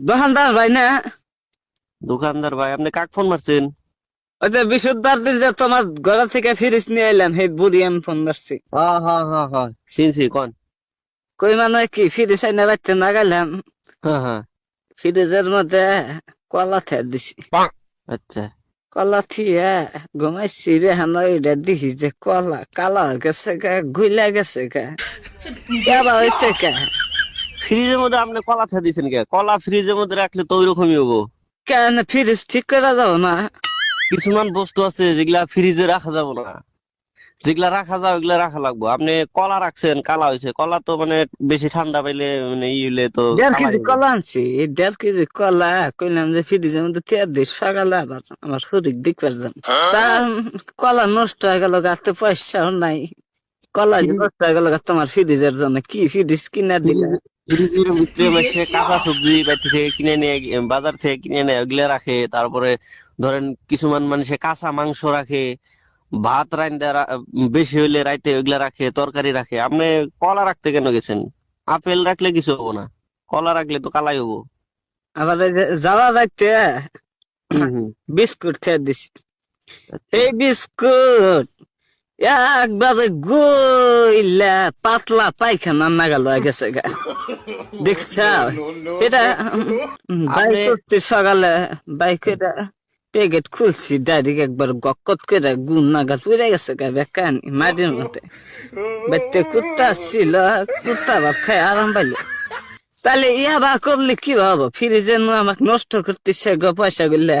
দোকানদার ভাই না? দোকানদার ভাই আপনি কাক ফোন মারছেন? ওই যে বিশুদ্ধবার দিন যে তোমার ঘর থেকে ফিরিস নিয়ে এলাম সেই বুড়ি আমি ফোন করছি হ্যাঁ হ্যাঁ হ্যাঁ হ্যাঁ চিনছি কোন? কই মানে কি ফিরিস আইনা রাখতে না গেলাম। হ্যাঁ হ্যাঁ ফ্রিজের মধ্যে কলা খেয়ে দিছি। আচ্ছা। কলা থিয়ে ঘুমাইছি রে আমার ওইটা দিছি যে কলা কালা গেছে গা গুইলা গেছে গা। কেবা হয়েছে কা ফ্রিজের মধ্যে আপনি কলা খেয়ে দিয়েছেন কে? কলা ফ্রিজের মধ্যে রাখলে তো ওইরকমই হব। কেন? ফ্রিজ ঠিক করে যাও না। কিছুমান বস্তু আছে যেগুলা ফ্রিজে রাখা যাবে না। যেগুলা রাখা যায় ওগুলা রাখা লাগবে। আপনি কলা রাখছেন কালা হয়েছে। কলা তো মানে বেশি ঠান্ডা পাইলে মানে ই হইলে তো দেড় কেজি কলা আনছি। দেড় কেজি কলা কইলাম যে ফ্রিজের মধ্যে তেয়ার দিই সকালে আবার আমার শরীর দিক পারতাম তা কলা নষ্ট হয়ে গেল গাতে পয়সাও নাই। কলা নষ্ট হয়ে গেল তোমার ফ্রিজের জন্য কি ফ্রিজ কিনা দিলে? কাঁচা সবজি বাড়ি থেকে কিনে নিয়ে বাজার থেকে কিনে নেয় ওগুলা রাখে তারপরে ধরেন কিছুমান মানুষে কাঁচা মাংস রাখে ভাত রান্দা বেশি হইলে রাইতে ওগুলা রাখে তরকারি রাখে। আপনি কলা রাখতে কেন গেছেন? আপেল রাখলে কিছু হব না। কলা রাখলে তো কালাই হব। আবার যাওয়া যাইতে। বিস্কুট খেয়ে দিছি। এই বিস্কুট একবারে গইলা পাতলা পায়খানা নাগাল হয়ে গেছে গা। দেখছ? এটা বাইক সকালে বাইক এটা প্যাকেট খুলছি ডাইরেক্ট একবার গকত করে গুণ নাগাল পুড়ে গেছে গা বেকানি মাটির মধ্যে। বাড়িতে কুত্তা ছিল কুত্তা ভাত খাই আরাম পাইলে। তাহলে ইয়া বা করলে কি হব? ফ্রিজে আমাকে নষ্ট করতেছে গো পয়সা গুলা।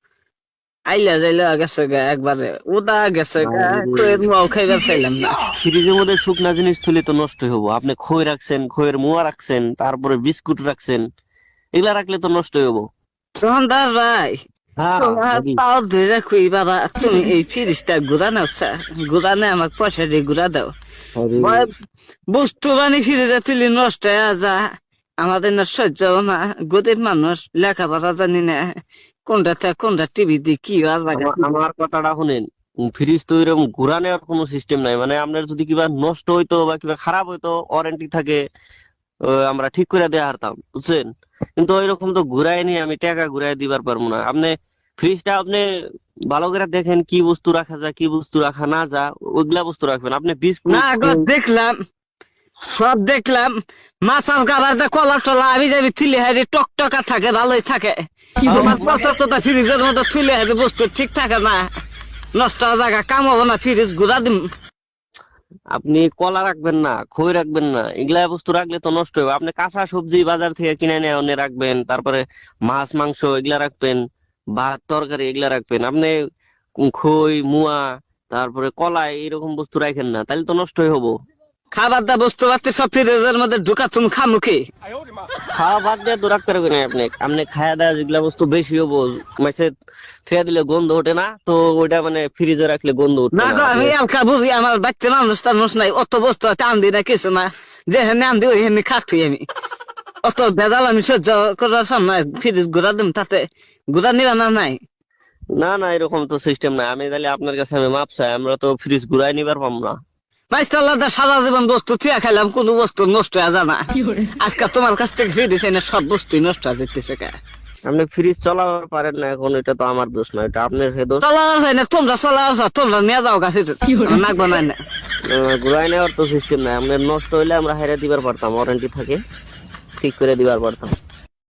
আইলা যাইলা গেছে গা একবারে উদা গেছে গা খুয়ের মুয়াও খাইবা চাইলাম না। ফ্রিজের মধ্যে শুকনা জিনিস তুলে তো নষ্ট হব আপনি খই রাখছেন খইয়ের মোয়া রাখছেন তারপরে বিস্কুট রাখছেন এগুলা রাখলে তো নষ্ট হব সন্দাস ভাই পাও ধরে খুই বাবা তুমি এই ফিরিসটা ঘুরা নাও ঘুরা নে আমাকে পয়সা দিয়ে ঘুরা দাও। বস্তু বানি ফিরে তুলি নষ্ট হয়ে যা আমাদের না সহ্য না গরিব মানুষ লেখাপড়া জানি না। কোনটা কি আমার কথাটা শুনেন ফ্রিজ তো এরকম ঘুরা নেওয়ার কোনো সিস্টেম নাই। মানে আপনার যদি কিবা নষ্ট হইতো বা কিবা খারাপ হইতো ওয়ারেন্টি থাকে আমরা ঠিক করে দেয়া হারতাম বুঝছেন? কিন্তু ওইরকম তো ঘুরাই নিয়ে আমি টাকা ঘুরাই দিবার পারব না। আপনি ফ্রিজটা আপনি ভালো করে দেখেন কি বস্তু রাখা যায় কি বস্তু রাখা না যা ওইগুলা বস্তু রাখবেন। আপনি বিস্কুট না দেখলাম। সব দেখলাম মাছার গাবার দে কলা টলা আমি যাবি থিলে হারি টকটকা থাকে ভালোই থাকে। তোমার পচা ফ্রিজের মধ্যে থুলে হারি বস্তু ঠিক থাকে না। নষ্ট হওয়া জায়গা কাম হব না ফ্রিজ ঘুরা দিম। আপনি কলা রাখবেন না খই রাখবেন না এগুলা বস্তু রাখলে তো নষ্ট হবে আপনি কাঁচা সবজি বাজার থেকে কিনে নিয়ে এনে রাখবেন তারপরে মাছ মাংস এগুলা রাখবেন ভাত তরকারি এগুলা রাখবেন। আপনি খই মুয়া তারপরে কলা এরকম বস্তু রাখেন না তাহলে তো নষ্টই হব। খাবার দা বস্তু পাতি সব ফ্রিজের মধ্যে ঢুকা তুমি খাওয়া বাদ দিয়ে না আপনি। আপনি খাওয়া দাওয়া যেগুলা বস্তু বেশি হব মাসে দিলে গন্ধ ওঠে না তো ওইটা মানে ফ্রিজে রাখলে গন্ধ না গো আমি এলকা বুঝি আমার মানুষ টানুষ নাই অত বস্তু টান দি না কিছু না। যে হেনে আন দি ওই হেনে খাচ্ছি আমি। অত ভেজাল আমি সহ্য করার সামনে ফ্রিজ ঘুরা দিম তাতে। ঘুরা নিবা না নাই? না না এরকম তো সিস্টেম নাই। আমি তাহলে আপনার কাছে আমি মাপ চাই আমরা তো ফ্রিজ ঘুরাই নিবার পাম না। মাইস্টাল্লাহ সারা জীবন বস্তু থিয়া খাইলাম কোন বস্তু নষ্ট হয়ে জানা আজকে তোমার কাছ থেকে ফিরে দিছে না সব বস্তু নষ্ট হয়ে যেতেছে কা? আপনি ফ্রিজ চালাবার পারেন না এখন এটা তো আমার দোষ না এটা আপনার হে দোষ। চলা যায় না তোমরা তোমরা নিয়ে যাও নাক না। ঘুরাই নেওয়ার তো সিস্টেম নাই আপনার নষ্ট হইলে আমরা হাইরা দিবার পারতাম ওয়ারেন্টি থাকে ঠিক করে দিবার পারতাম।